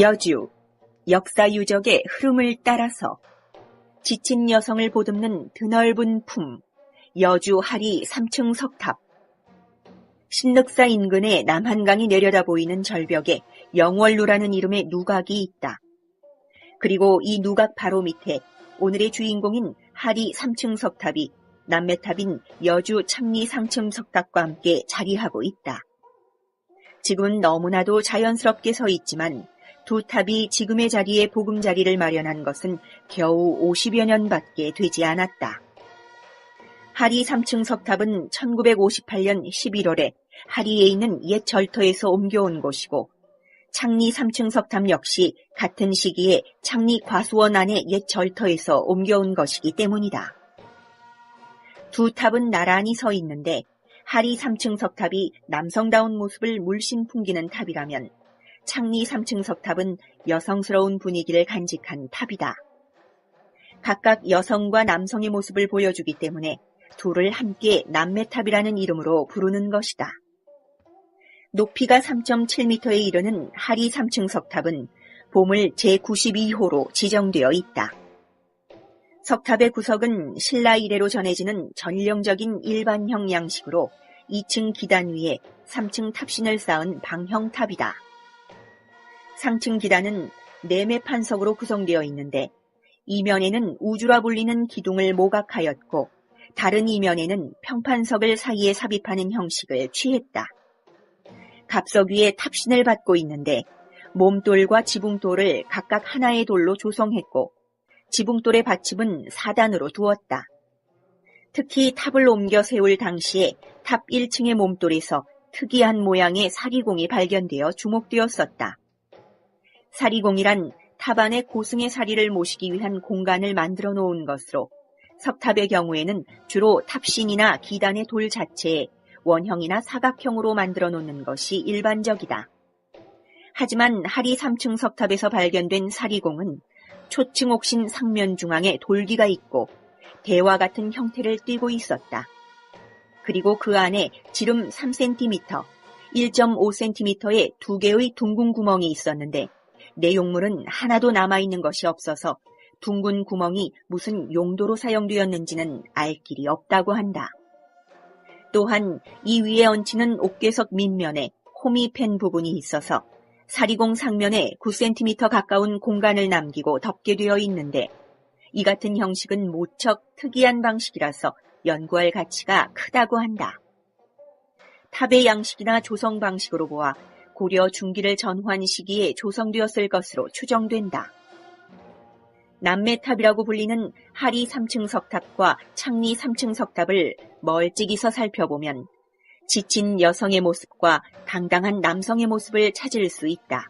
여주, 역사 유적의 흐름을 따라서 지친 여성을 보듬는 드넓은 품, 여주 하리 3층 석탑. 신륵사 인근의 남한강이 내려다 보이는 절벽에 영월루라는 이름의 누각이 있다. 그리고 이 누각 바로 밑에 오늘의 주인공인 하리 3층 석탑이 남매탑인 여주 참리 상층 석탑과 함께 자리하고 있다. 지금은 너무나도 자연스럽게 서 있지만 두 탑이 지금의 자리에 보금자리를 마련한 것은 겨우 50여 년밖에 되지 않았다. 하리 3층 석탑은 1958년 11월에 하리에 있는 옛 절터에서 옮겨온 곳이고 창리 3층 석탑 역시 같은 시기에 창리 과수원 안의 옛 절터에서 옮겨온 것이기 때문이다. 두 탑은 나란히 서 있는데 하리 3층 석탑이 남성다운 모습을 물씬 풍기는 탑이라면 창리 3층 석탑은 여성스러운 분위기를 간직한 탑이다. 각각 여성과 남성의 모습을 보여주기 때문에 둘을 함께 남매탑이라는 이름으로 부르는 것이다. 높이가 3.7m에 이르는 하리 3층 석탑은 보물 제92호로 지정되어 있다. 석탑의 구석은 신라 이래로 전해지는 전령적인 일반형 양식으로 2층 기단 위에 3층 탑신을 쌓은 방형탑이다. 상층 기단은 네매 판석으로 구성되어 있는데 이면에는 우주라 불리는 기둥을 모각하였고 다른 이면에는 평판석을 사이에 삽입하는 형식을 취했다. 갑석 위에 탑신을 받고 있는데 몸돌과 지붕돌을 각각 하나의 돌로 조성했고 지붕돌의 받침은 4단으로 두었다. 특히 탑을 옮겨 세울 당시에 탑 1층의 몸돌에서 특이한 모양의 사리공이 발견되어 주목되었었다. 사리공이란 탑 안에 고승의 사리를 모시기 위한 공간을 만들어 놓은 것으로 석탑의 경우에는 주로 탑신이나 기단의 돌 자체에 원형이나 사각형으로 만들어 놓는 것이 일반적이다. 하지만 하리 3층 석탑에서 발견된 사리공은 초층 옥신 상면 중앙에 돌기가 있고 대와 같은 형태를 띠고 있었다. 그리고 그 안에 지름 3cm, 1.5cm의 두 개의 둥근 구멍이 있었는데 내용물은 하나도 남아있는 것이 없어서 둥근 구멍이 무슨 용도로 사용되었는지는 알 길이 없다고 한다. 또한 이 위에 얹히는 옥괴석 밑면에 홈이 팬 부분이 있어서 사리공 상면에 9cm 가까운 공간을 남기고 덮게 되어 있는데 이 같은 형식은 무척 특이한 방식이라서 연구할 가치가 크다고 한다. 탑의 양식이나 조성 방식으로 보아 고려 중기를 전후한 시기에 조성되었을 것으로 추정된다. 남매탑이라고 불리는 하리 3층 석탑과 창리 3층 석탑을 멀찍이서 살펴보면 지친 여성의 모습과 당당한 남성의 모습을 찾을 수 있다.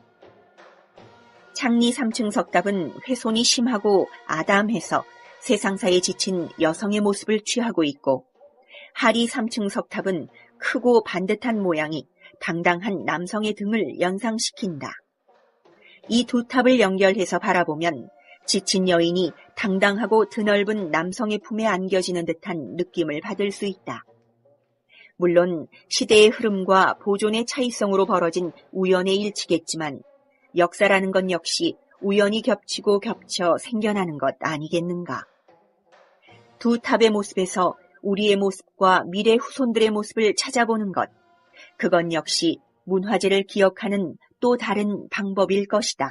창리 3층 석탑은 훼손이 심하고 아담해서 세상사에 지친 여성의 모습을 취하고 있고 하리 3층 석탑은 크고 반듯한 모양이 당당한 남성의 등을 연상시킨다. 이 두 탑을 연결해서 바라보면 지친 여인이 당당하고 드넓은 남성의 품에 안겨지는 듯한 느낌을 받을 수 있다. 물론 시대의 흐름과 보존의 차이성으로 벌어진 우연의 일치겠지만 역사라는 건 역시 우연히 겹치고 겹쳐 생겨나는 것 아니겠는가. 두 탑의 모습에서 우리의 모습과 미래 후손들의 모습을 찾아보는 것, 그건 역시 문화재를 기억하는 또 다른 방법일 것이다.